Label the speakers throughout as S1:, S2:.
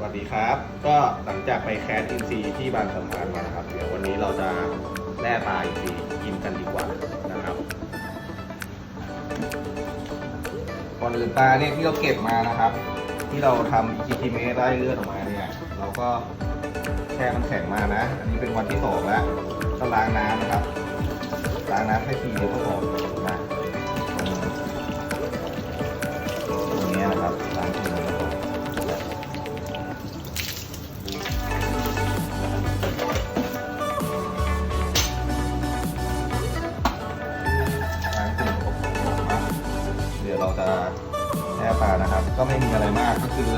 S1: สวัสดีครับ ก็หลังจากไปแคสอินซีที่บางสะพานมานะครับ เดี๋ยววันนี้เราจะแล่ปลาอินซีกินกันดีกว่านะครับก่อนอื่นปลาเนี่ยที่เราเก็บมานะครับ ที่เราทำอิคิเมได้เลือดออกมาเนี่ยเราก็แช่น้ำแข็งมานะ อันนี้เป็นวันที่สองแล้วก็ล้างน้ำนะครับล้างน้ำแค่ทีเดียวก็พอ ยวเราจะแช่ปลานะครับ ก็ไม่มีอะไรมากก็คือ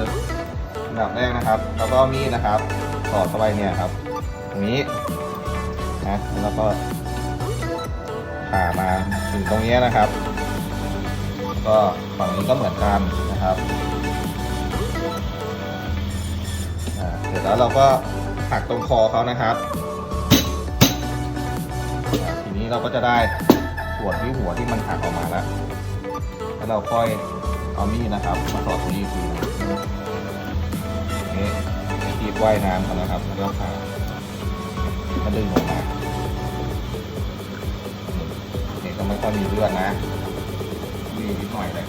S1: อันดับแรกนะครับ แล้วก็มีดนะครับสอดเข้าไปเนี่ยครับตรงนี้นะแล้วก็ผ่ามาถึงตรงนี้นะครับ ก็ฝั่งนี้ก็เหมือนกันนะครับเสร็จแล้วเราก็หักตรงคอเขานะครับ ทีนี้เราก็จะได้ส่วนที่หัวที่มันหักออกมาแล้ว แล้วเราค่อยเอามีดนะครับ มาสอดตรงนี้ทีนี่ทีบว่ายน้ำเขานะครับแล้วก็ผ่าก็ดึงออกมาเนี่ยก็ไม่ค่อยมีเลือดนะ มีนิดหน่อยเลย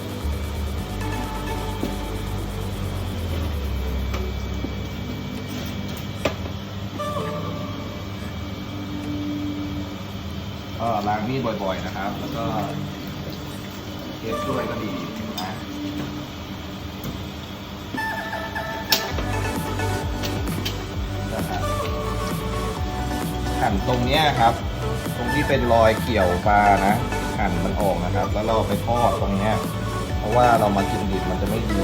S1: ก็ล้างมีดบ่อยๆนะครับ แล้วก็ เทสด้วยก็ดีนะนะครับหั่นตรงเนี้ยครับ ตรงที่เป็นรอยเกี่ยวปลานะหั่นมันออกนะครับ แล้วเราไปทอดตรงเนี้ย เพราะว่าเรามากินดิบมันจะไม่ดี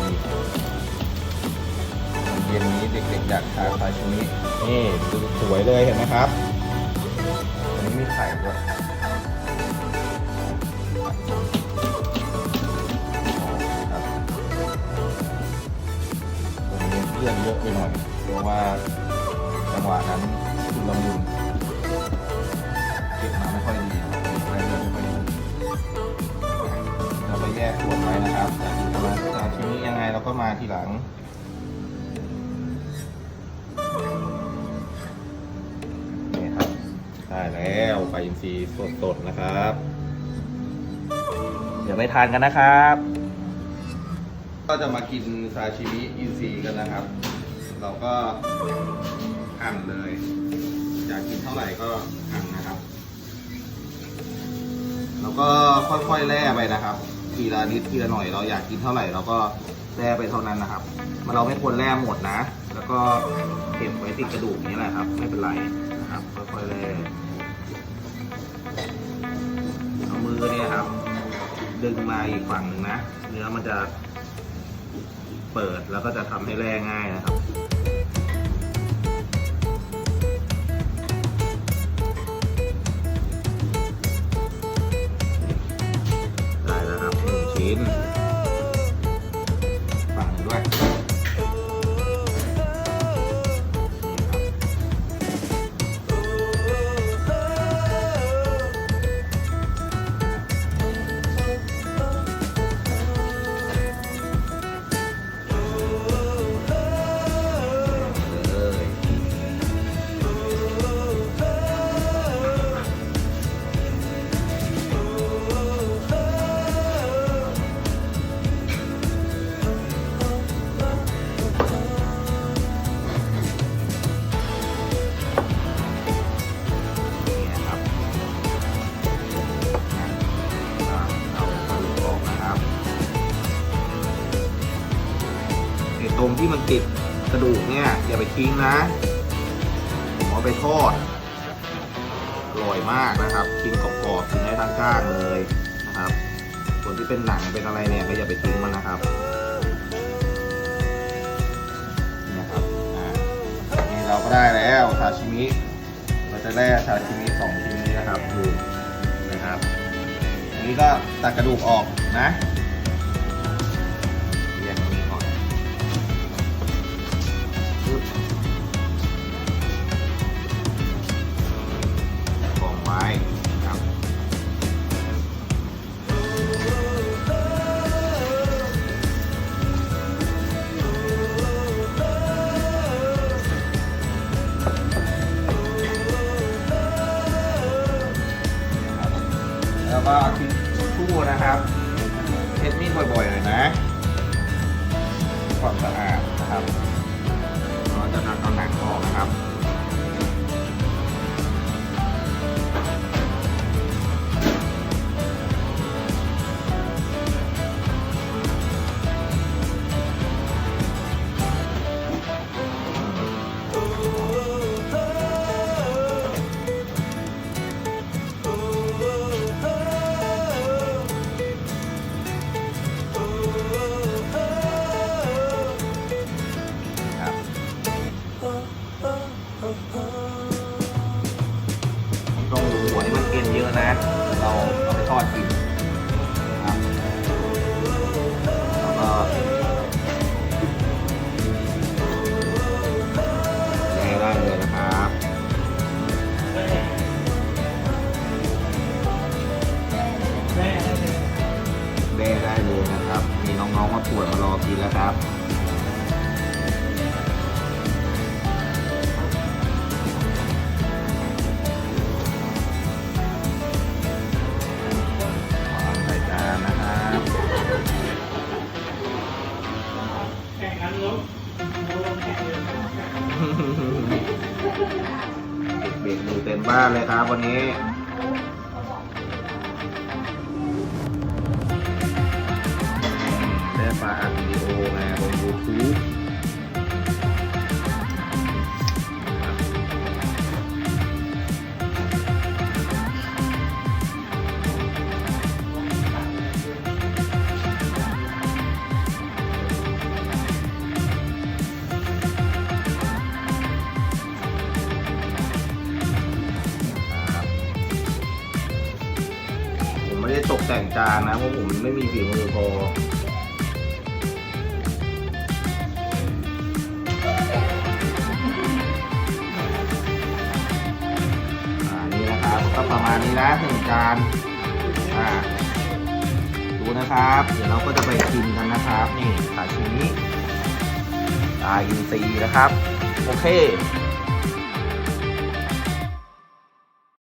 S1: เย็นนี้เด็กๆอยากทานซาชิมินี่ดูสวยเลยเห็นไหมครับอันนี้มีไข่ด้วย ก็มาทีหลัง นี่ครับ ได้แล้วปลาอินทรีสดๆนะครับ เดี๋ยวไปทานกันนะครับ ก็จะมากินซาชิมิอินซีกันนะครับ เราก็หั่นเลย อยากกินเท่าไหร่ก็หั่นนะครับ แล้วก็ค่อยๆแล่ไปนะครับทีละนิดทีละหน่อยเราอยากกินเท่าไหร่เราก็ แร่ไปเท่านั้นนะครับมันเราไม่ควรแล่หมดนะ แล้วก็เก็บไว้ติดกระดูกนี้แหละครับ ไม่เป็นไรนะครับค่อยๆแล่เอามือเนี่ยครับ ดึงมาอีกฝั่งหนึ่งนะ เนื้อมันจะเปิดแล้วก็จะทำให้แร่ง่ายนะครับ ติดกระดูกเนี่ย อย่าไปทิ้งนะ ผมเอาไปทอดอร่อยมากนะครับกินกรอบๆกินได้ทั้งก้างเลยนะครับ ส่วนที่เป็นหนังเป็นอะไรเนี่ยก็อย่าไปทิ้งมันนะครับนี่นะครับอ่านี่เราก็ได้แล้วซาชิมิเราจะได้ซาชิมิสองชิ้นนี้นะครับดูนะครับนนี้ก็ตัดกระดูกออกนะ น้องมาปวดมารอกินแล้วครับใส่จานนะครับเด็กๆอยู่เต็มบ้านเลยครับวันนี้ ไม่ได้ตกแต่งจานนะ เพราะผมไม่มีฝีมือพออ่านี่นะครับก็ประมาณนี้นะหนึ่งจานอ่าดูนะครับ เดี๋ยวเราก็จะไปกินกันนะครับ นี่ซาชิมิตาอินซีนะครับ โอเค